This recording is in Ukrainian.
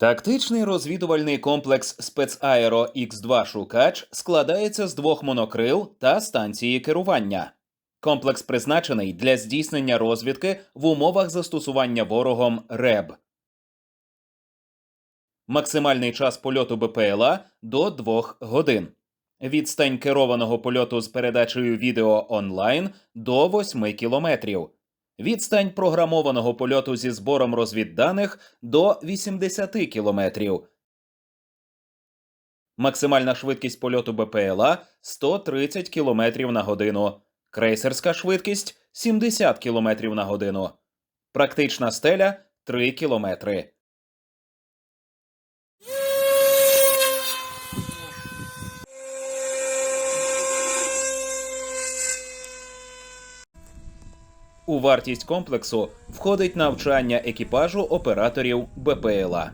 Тактичний розвідувальний комплекс спецаеро Х2 Шукач складається з двох монокрил та станції керування. Комплекс призначений для здійснення розвідки в умовах застосування ворогом РЕБ. Максимальний час польоту БПЛА до 2 годин. Відстань керованого польоту з передачею відео онлайн до 8 кілометрів. Відстань програмованого польоту зі збором розвідданих до 80 кілометрів. Максимальна швидкість польоту БПЛА 130 км на годину. Крейсерська швидкість 70 км на годину. Практична стеля 3 кілометри. У вартість комплексу входить навчання екіпажу операторів БПЛА.